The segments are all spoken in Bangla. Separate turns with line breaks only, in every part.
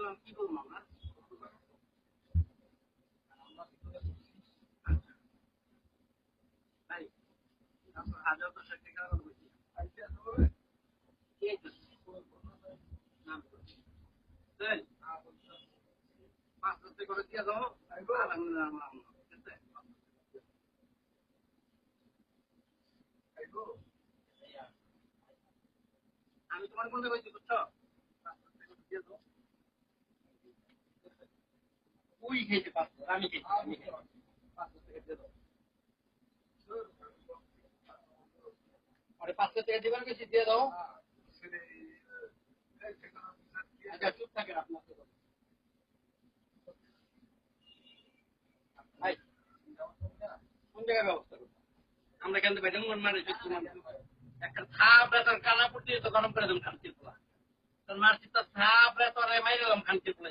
দিলাম কি করব আমরা হাজার ষাট টাকা পাঁচ দিয়ে দাও আমি তোমার কোনটা কইছি বুঝছ? খেয়েছে পাঁচ টাকা, আমি খেয়েছি আমি পাঁচশো টাকা দিবেন দিয়ে দাও। আচ্ছা চুপ থাকেন আপনার ব্যবস্থা করব? আমরা কেন একটা থাপ বেতন কানা পুটি তো গরম করে তোর মারছি তো থাপ বেতন মাইরে দিলাম খানচির পোলা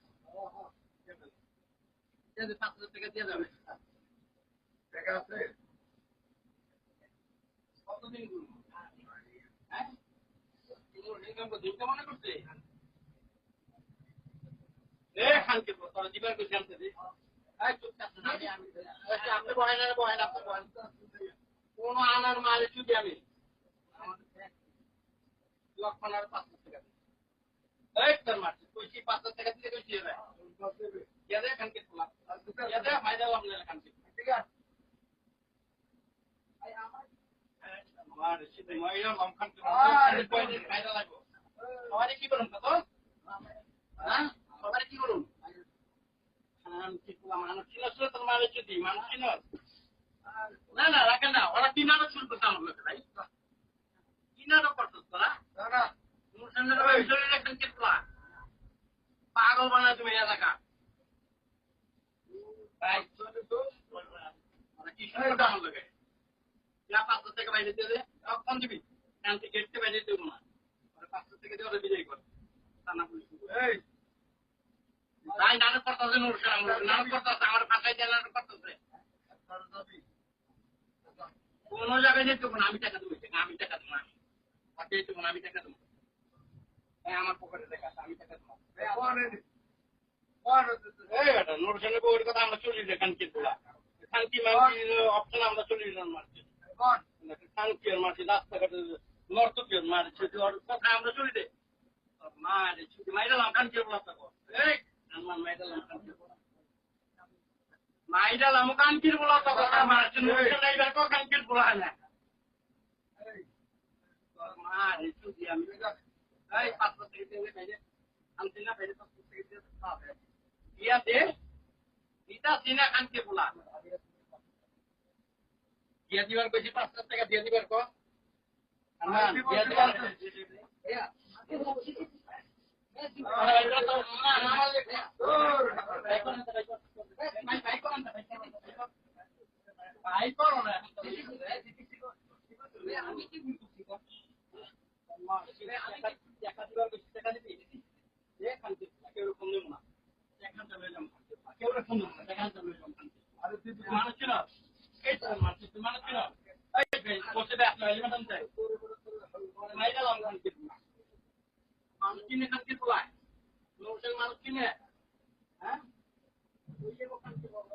দে, পাঁচ হাজার টাকা দিয়ে যাবে কতদিন হ্যাঁ? মনে করছে? এ, খানকে তোরা দিবার দে। আচ্ছা, আপনি বহেন বহেন, আপনি বহেন। কোনো আনার মাল চুদি আমি লক্ষণ আর পাঁচশো টাকা দিই। এই তোর মারছি, কইছি পাঁচশো টাকা দিলে কইছি এবার। কি করুন? সবারই কি করুন? মানুষ চিনস না তোর মারে চুদি, মানুষ চিনস? না না রাখেন না ওরা আরও শুরু করতে আমার লোকে ভাই তিন আরও করছিস তোরা অনুষ্ঠানের কেটলা পাগল বানায় তুমি এলাকা যা পাঁচশো থেকে বাইরে দিবি? না। থেকে দিয়ে আমি টাকা দেবো আমি টাকা দেবো আমি টাকা দেবো আমার পকেটে টাকা আমি টাকা দেবো। সঙ্গে বউয়ের কথা আমরা চলি যে কানকি তোলা কানকি মানকি অপশন আমরা চলি না মারছি। কানকি আর মারছি রাস্তাঘাটে নর্তকীয় মারছি কথা আমরা চলি দে মারে ছুটি মাইরালাম কানকি বলা থাকো এই আমার মাইরালাম কানকি মাইরালাম কানকির বলা থাকো মারছি নোর সঙ্গে কানকির বলা না। মারে ছুটি আমি এই আনছি না বাইরে পাঁচশো থেকে দিয়ে খাওয়াবে দিয়া দে দিতা সিনা খানকে বলা দিয়া দিবার কইছি পাঁচশো টাকা দিয়া দিবার ক আমার দিয়া দিবার ভাই করো না আমি কি বুঝছি টাকা দিবার কইছি টাকা দিবি এখান থেকে কেউ রকম নেব না মানুষ কিনে কি তোলায় লোকের মানুষ কিনে হ্যাঁ থেকে বলব